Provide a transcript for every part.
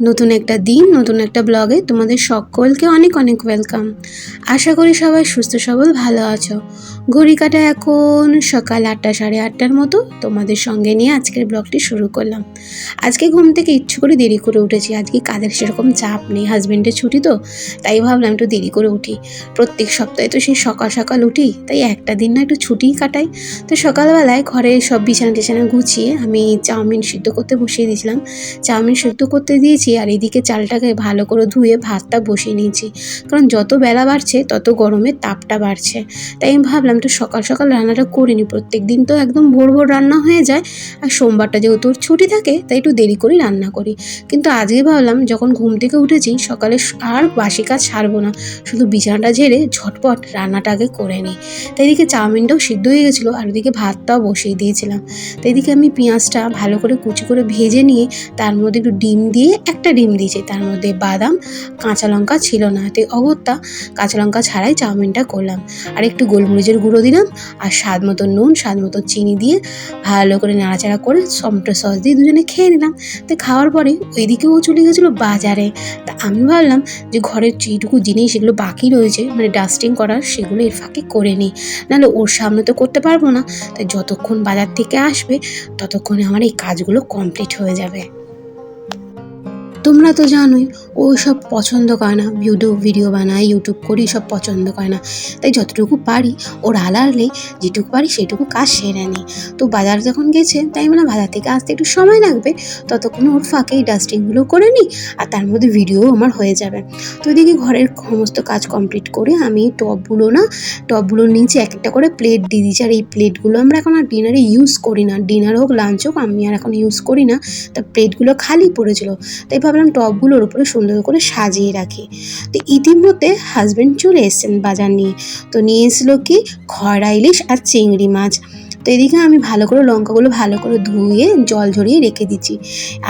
নতুন একটা দিন, নতুন একটা ব্লগে তোমাদের সকলকে অনেক অনেক ওয়েলকাম আশা করি সবাই সুস্থ সবল, ভালো আছো। ঘড়ি কাটা এখন সকাল আটটা সাড়ে আটটার মতো, তোমাদের সঙ্গে নিয়ে আজকের ব্লগটি শুরু করলাম। আজকে ঘুম থেকে ইচ্ছে করে দেরি করে উঠেছি, আজকে কাজের সেরকম চাপ নেই হাজব্যান্ডের ছুটি তো, তাই ভাবলাম একটু দেরি করে উঠি। প্রত্যেক সপ্তাহে তো সেই সকাল সকাল উঠি, তাই একটা দিন না একটু ছুটিই কাটাই। তো সকালবেলায় ঘরে সব বিছানা টিছানা গুছিয়ে আমি চাউমিন সিদ্ধ করতে বসিয়ে দিয়েছিলাম। চাউমিন সিদ্ধ করতে দিয়েছি আর এদিকে চালটাকে ভালো করে ধুয়ে ভাতটা বসিয়ে নিয়েছি। কারণ যত বেলা বাড়ছে, তত গরমের তাপটা বাড়ছে। তাই আমি ভাবলাম তো সকাল সকাল রান্নাটা করিনি প্রত্যেক দিন তো একদম ভোর ভোর রান্না হয়ে যায়। আর সোমবারটা যেহেতু ছুটি থাকে, তাই একটু দেরি করেই রান্না করি। কিন্তু আজকে ভাবলাম, যখন ঘুম থেকে উঠেছি, সকালে আর বাসি কাজ ছাড়বো না। শুধু বিছানাটা ঝেড়ে ঝটপট রান্নাটা আগে করে নিই। তাই এদিকে চাউমিনটাও সিদ্ধ হয়ে গেছিল, আর ওদিকে ভাতটাও বসিয়ে দিয়েছিলাম। তো এদিকে আমি পেঁয়াজটা ভালো করে কুচি করে ভেজে নিয়ে, তার মধ্যে একটু ডিম দিয়ে একটা ডিম দিয়েছে। তার মধ্যে বাদাম, কাঁচা লঙ্কা ছিল না। তাই অগত্যা কাঁচা লঙ্কা ছাড়াই চাউমিনটা করলাম। আর একটু গোলমরিচের গুঁড়ো দিলাম আর স্বাদ মতো নুন, স্বাদ মতো চিনি দিয়ে ভালো করে নাড়াচাড়া করে টমেটো সস দিয়ে দুজনে খেয়ে নিলাম। তো খাওয়ার পরে ওইদিকে ও চলে গেছিল বাজারে। তা আমি ভাবলাম যে ঘরের যেটুকু জিনিস এগুলো বাকি রয়েছে মানে ডাস্টিং করার, সেগুলো এর ফাঁকে করে নিই। নাহলে ওর সামনে তো করতে পারব না। তাই যতক্ষণ বাজার থেকে আসবে, ততক্ষণে আমার এই কাজগুলো কমপ্লিট হয়ে যাবে। তোমরা তো জানোই, ও সব পছন্দ করে না। ভিডিও ভিডিও বানায় ইউটিউব করি, সব পছন্দ করে না। তাই যতটুকু পারি, ওর আলারলে যেটুকু পারি, সেটুকু কাজ সেরে নিই। তো বাজার যখন গেছে, তাই মানে বাজার থেকে আসতে একটু সময় লাগবে, ততক্ষণ ওর ফাঁকে এই ডাস্টিংগুলো করে নিই, আর তার মধ্যে ভিডিও আমার হয়ে যাবে। তো এদিকে ঘরের সমস্ত কাজ কমপ্লিট করে আমি টবগুলো না, টবগুলোর নিচে এক একটা করে প্লেট দিয়ে দিচ্ছি আর এই প্লেটগুলো আমরা এখন আর ডিনারে ইউজ করি না। ডিনার হোক লাঞ্চ হোক, আমি আর এখন ইউজ করি না। তা প্লেটগুলো খালি পড়েছিল। তাই ভাবলাম টবগুলোর উপরে সুন্দর করে সাজিয়ে রাখি। তো ইতিমধ্যে হাজব্যান্ড চলে এসেছেন বাজার নিয়ে। তো নিয়ে এসেছিল কি? খয়রা ইলিশ আর চিংড়ি মাছ। তো এদিকে আমি ভালো করে লঙ্কাগুলো ভালো করে ধুয়ে জল ঝরিয়ে রেখে দিচ্ছি।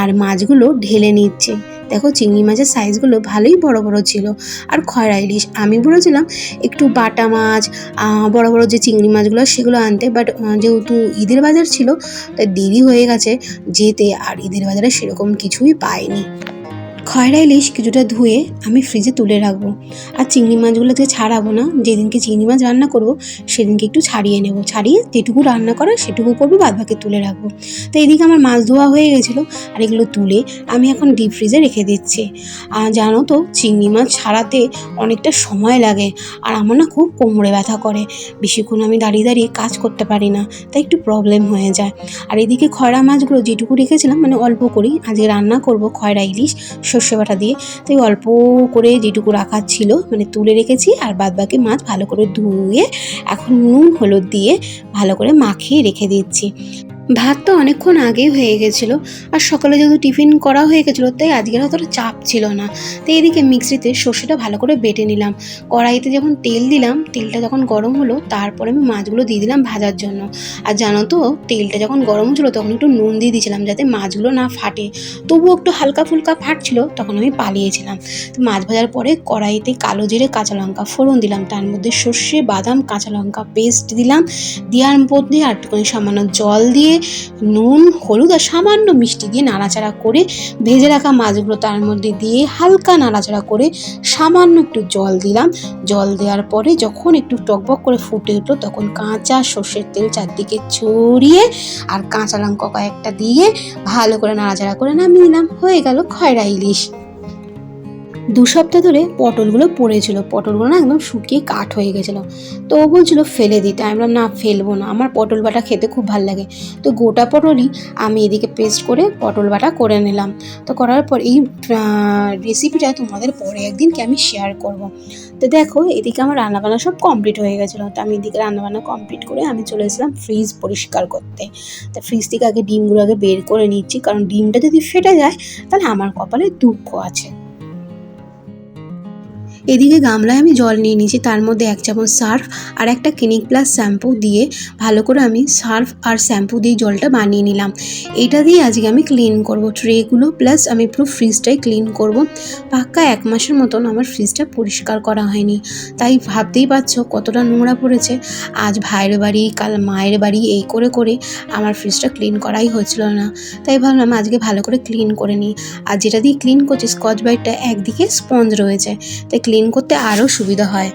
আর মাছগুলো ঢেলে নিচ্ছে। দেখো চিংড়ি মাছের সাইজগুলো ভালোই বড় বড় ছিল। আর খয়রা ইলিশ, আমি বলেছিলাম একটু বাটা মাছ বড় বড় যে চিংড়ি মাছগুলো সেগুলো আনতে। বাট যেহেতু ঈদের বাজার ছিল, তাই দেরি হয়ে গেছে যেতে। আর ঈদের বাজারে সেরকম কিছুই পাইনি। খয়রা ইলিশ কিছুটা ধুয়ে আমি ফ্রিজে তুলে রাখব। আর চিংড়ি মাছগুলোকে ছাড়াবো না। যেদিনকে চিংড়ি মাছ রান্না করব, সেদিনকে একটু ছাড়িয়ে নেব। ছাড়িয়ে যেটুকু রান্না করার সেটুকু করব, বাদ বাকি তুলে রাখব। তো এদিকে আমার মাছ ধোয়া হয়ে গেছিল, আর এগুলো তুলে আমি এখন ডিপ ফ্রিজে রেখে দিচ্ছি। আর জানো তো, চিংড়ি মাছ ছাড়াতে অনেকটা সময় লাগে, আর আমার না খুব কোমরে ব্যথা করে। বেশিক্ষণ আমি দাঁড়িয়ে দাঁড়িয়ে কাজ করতে পারি না, তাই একটু প্রবলেম হয়ে যায়। আর এদিকে খয়রা মাছগুলো যেটুকু রেখেছিলাম মানে অল্প করি আজকে রান্না করব খয়রা ইলিশ সর্ষে বাটা দিয়ে তাই অল্প করে যেটুকু রাখার ছিল মানে তুলে রেখেছি, আর বাদ বাকি মাছ ভালো করে ধুয়ে, এখন নুন, হলুদ দিয়ে ভালো করে মাখিয়ে রেখে দিচ্ছি। ভাত তো অনেকক্ষণ আগেই হয়ে গেছিল, আর সকালে যেহেতু টিফিন করা হয়ে গেছিল, তাই আজকের অতটা চাপ ছিল না। তো এদিকে মিক্সিতে সর্ষেটা ভালো করে বেটে নিলাম। কড়াইতে যখন তেল দিলাম, তেলটা যখন গরম হলো, তারপরে আমি মাছগুলো দিয়ে দিলাম ভাজার জন্য। আর জানো তো, তেলটা যখন গরম হচ্ছিল, তখন একটু নুন দিয়ে দিয়েছিলাম যাতে মাছগুলো না ফাটে। তবুও একটু হালকা ফুলকা ফাটছিল, তখন আমি পালিয়েছিলাম। তো মাছ ভাজার পরে কড়াইতে কালো জিরে, কাঁচা লঙ্কা ফোড়ন দিলাম। তার মধ্যে সর্ষে, বাদাম, কাঁচা লঙ্কা পেস্ট দিলাম। দেওয়ার মধ্যে আর একটুখানি সামান্য জল দিয়ে নুন, হলুদ আর সামান্য মিষ্টি দিয়ে নাড়াচাড়া করে ভেজে রাখা মাছগুলো তার মধ্যে দিয়ে হালকা নাড়াচাড়া করে সামান্য একটু জল দিলাম। জল দেওয়ার পরে যখন একটু টকবক করে ফুটে উঠল, তখন কাঁচা সর্ষের তেল চারদিকে ছড়িয়ে আর কাঁচা লঙ্কা কয়েকটা দিয়ে ভালো করে নাড়াচাড়া করে নামিয়ে নিলাম। হয়ে গেল খয়রা ইলিশ। দু সপ্তাহ ধরে পটলগুলো পড়েছিল। পটলগুলো না একদম শুকিয়ে কাঠ হয়ে গেছিল। তো ও বলছিল, ফেলে দিতে। আমি বললাম, না, ফেলব না। আমার পটল বাটা খেতে খুব ভালো লাগে। তো গোটা পটলই আমি এদিকে পেস্ট করে পটল বাটা করে নিলাম। তো করার পর এই রেসিপিটা তোমাদের পরে একদিনকে আমি শেয়ার করব। তো দেখো, এদিকে আমার রান্নাবান্না সব কমপ্লিট হয়ে গেছিল। তো আমি এদিকে রান্নাবান্না কমপ্লিট করে আমি চলে এসেছিলাম ফ্রিজ পরিষ্কার করতে। তো ফ্রিজ থেকে আগে ডিমগুলো আগে বের করে নিচ্ছি। কারণ ডিমটা যদি ফেটে যায়, তাহলে আমার কপালে দুঃখ আছে। এদিকে গামলায় আমি জল নিয়ে নিয়েছি, তার মধ্যে এক চামচ সার্ফ আর একটা ক্লিনিক প্লাস শ্যাম্পু দিয়ে ভালো করে আমি সার্ফ আর শ্যাম্পু দিয়ে জলটা বানিয়ে নিলাম। এটা দিয়ে আজকে আমি ক্লিন করব। ট্রেগুলো প্লাস আমি পুরো ফ্রিজটাই ক্লিন করব। পাক্কা এক মাসের মতন আমার ফ্রিজটা পরিষ্কার করা হয়নি। তাই ভাবতেই পারছ কতটা নোংরা পড়েছে। আজ ভাইয়ের বাড়ি, কাল মায়ের বাড়ি এই করে করে আমার ফ্রিজটা ক্লিন করাই হচ্ছিল না। তাই ভাবলাম আজকে ভালো করে ক্লিন করে নিই। আর যেটা দিয়ে ক্লিন করছি স্কচ ব্রাইটটা একদিকে স্পঞ্জ রয়েছে। তাই ক্লিন করতে আরও সুবিধা হয়।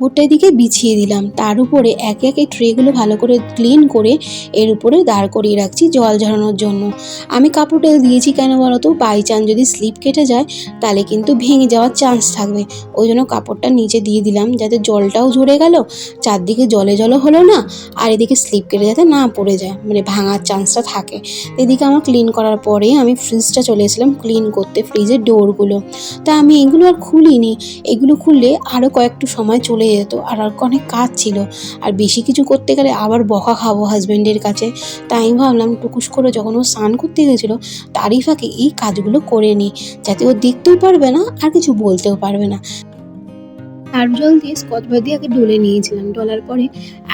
ওটা দিকে বিছিয়ে দিলাম। তার উপরে একে একে ট্রেগুলো ভালো করে ক্লিন করে এর উপরে দাঁড় করিয়ে রাখছি জল ঝরানোর জন্য। আমি কাপড় কাপড়টা দিয়েছি কেন বলো তো? বাই চান্স যদি স্লিপ কেটে যায়, তাহলে কিন্তু ভেঙে যাওয়ার চান্স থাকবে। ওই জন্য কাপড়টা নিচে দিয়ে দিলাম যাতে জলটাও ঝরে গেল। চারদিকে জলে জলও হলো না, আর এদিকে স্লিপ কেটে যাতে না পড়ে যায়। মানে ভাঙার চান্সটা থাকে। এদিকে আমার ক্লিন করার পরে আমি ফ্রিজটা চলে এসেছিলাম ক্লিন করতে, ফ্রিজের ডোরগুলো। তা আমি এগুলো আর খুলিনি। এগুলো খুললে আরও কয়েকটু সময় চলে যেত আর আর অনেক কাজ ছিল। আর বেশি কিছু করতে গেলে আবার বকা খাব হাজব্যান্ডের কাছে। তাই আমি ভাবলাম টুকুস করে যখন ও স্নান করতে গেছিল, তারই ফাঁকে এই কাজগুলো করে নিই। যাতে ও দেখতেও পারবে না, আর কিছু বলতেও পারবে না। আর জল দিয়ে স্কচ দিয়ে আগে ডলে নিয়েছিলাম। ডলার পরে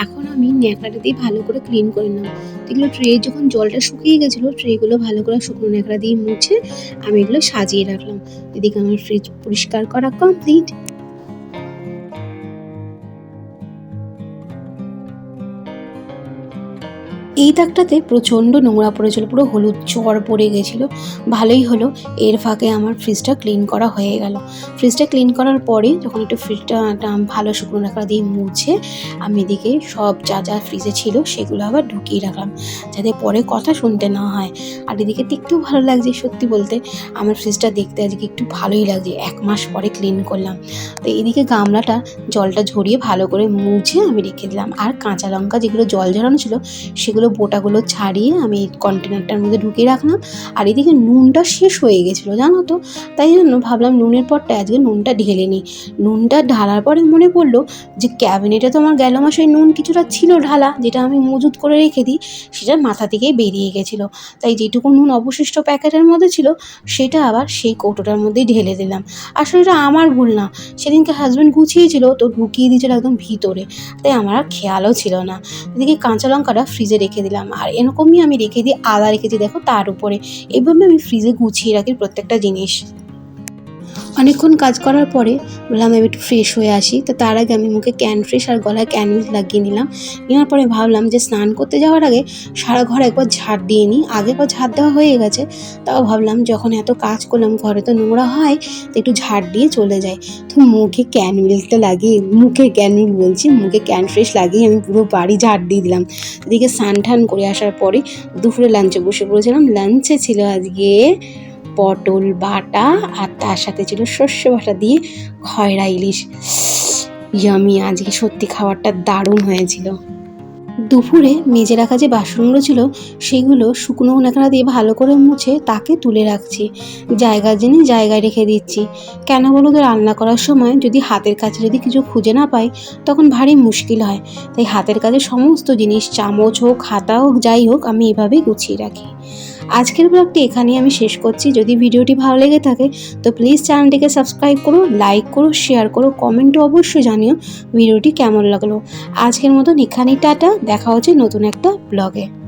এখন আমি ন্যাকড়াটা দিয়ে ভালো করে ক্লিন করে নিলাম এগুলো ট্রে যখন জলটা শুকিয়ে গেছিল ট্রেগুলো ভালো করে শুকনো ন্যাকড়া দিয়ে মুছে আমি এগুলো সাজিয়ে রাখলাম। এদিকে আমার ফ্রিজ পরিষ্কার করা কমপ্লিট এই দাগটাতে প্রচণ্ড নোংরা পড়েছিল, পুরো হলুদ চর পড়ে গেছিল। ভালোই হলো, এর ফাঁকে আমার ফ্রিজটা ক্লিন করা হয়ে গেল। ফ্রিজটা ক্লিন করার পরে যখন একটু ফ্রিজটা একটা ভালো শুকনো রাখা দিয়ে মুছে, আমি এদিকে সব যা যা ফ্রিজে ছিল সেগুলো আবার ঢুকিয়ে রাখলাম, যাতে পরে কথা শুনতে না হয়। আর এদিকে দেখতেও ভালো লাগছে সত্যি বলতে, আমার ফ্রিজটা দেখতে আজকে একটু ভালোই লাগছে, এক মাস পরে ক্লিন করলাম। তো এদিকে গামলাটা জলটা ঝরিয়ে ভালো করে মুছে আমি রেখে দিলাম। আর কাঁচা লঙ্কা যেগুলো জল ঝরানো ছিল, সেগুলো বোটাগুলো ছাড়িয়ে আমি কন্টেনারটার মধ্যে ঢুকিয়ে রাখলাম। আর এদিকে নুনটা শেষ হয়ে গেছিল, জানো তো? তাই জন্য ভাবলাম নুনের পরটা আজকে নুনটা ঢেলে নিই। নুনটা ঢালার পরে মনে পড়ল যে ক্যাবিনেটে তো আমার গেল মাসে নুন কিছুটা ছিল ঢালা, যেটা আমি মজুত করে রেখে দিই, সেটা মাথা থেকেই বেরিয়ে গেছিল। তাই যেটুকু নুন অবশিষ্ট প্যাকেটের মধ্যে ছিল, সেটা আবার সেই কৌটোটার মধ্যেই ঢেলে দিলাম। আসলে এটা আমার ভুল না। সেদিনকে হাজব্যান্ড গুছিয়েছিল, তো ঢুকিয়ে দিয়েছিল একদম ভিতরে। তাই আমার আর খেয়ালও ছিল না। এদিকে কাঁচা লঙ্কাটা ফ্রিজে রেখে দিলাম। আর এরকমই আমি রেখে দিই আদা রেখেছি, দেখো তার উপরে। এভাবে আমি ফ্রিজে গুছিয়ে রাখি প্রত্যেকটা জিনিস। অনেকক্ষণ কাজ করার পরে বললাম, আমি একটু ফ্রেশ হয়ে আসি। তো তার আগে আমি মুখে ক্যান ফ্রেশ আর গলায় ক্যানভিস লাগিয়ে নিলাম। নেওয়ার পরে ভাবলাম যে স্নান করতে যাওয়ার আগে সারা ঘর একবার ঝাড় দিয়ে নিই। আগে একবার ঝাড় দেওয়া হয়ে গেছে, তাও ভাবলাম যখন এত কাজ করলাম, ঘরে তো নোংরা হয়, তো একটু ঝাড় দিয়ে চলে যায় তো মুখে ক্যানভিলটা লাগিয়ে, মুখে ক্যানভিল বলছি, মুখে ক্যান ফ্রেশ লাগিয়ে আমি পুরো বাড়ি ঝাড় দিয়ে দিলাম। এদিকে স্নান টান করে আসার পরে দুপুরে লাঞ্চে বসে পড়েছিলাম। লাঞ্চে ছিল আজকে পটল বাটা আর তার সাথে ছিল শস্য বাটা দিয়ে খয়রা ইলিশ। ইয়ামি, আজকে সত্যি খাবারটা দারুণ হয়েছিল। দুপুরে মেজে রাখা যে বাসনগুলো ছিল, সেগুলো শুকনো ন্যাকড়া দিয়ে ভালো করে মুছে তাকে তুলে রাখছি। জায়গার জিনিস জায়গায় রেখে দিচ্ছি। কেন বলো তো, রান্না করার সময় যদি হাতের কাছে যদি কিছু খুঁজে না পাই, তখন ভারী মুশকিল হয়। তাই হাতের কাছে সমস্ত জিনিস, চামচ হোক হাতা হোক, যাই হোক, আমি এভাবেই গুছিয়ে রাখি। আজকের ব্লগটি এখানেই আমি শেষ করছি। যদি ভিডিওটি ভালো লেগে থাকে, তো প্লিজ চ্যানেলটিকে সাবস্ক্রাইব করো লাইক করো শেয়ার করো কমেন্টও অবশ্যই জানিও ভিডিওটি কেমন লাগল। আজকের মতন এখানেই টাটা, দেখা হচ্ছে নতুন একটা ব্লগে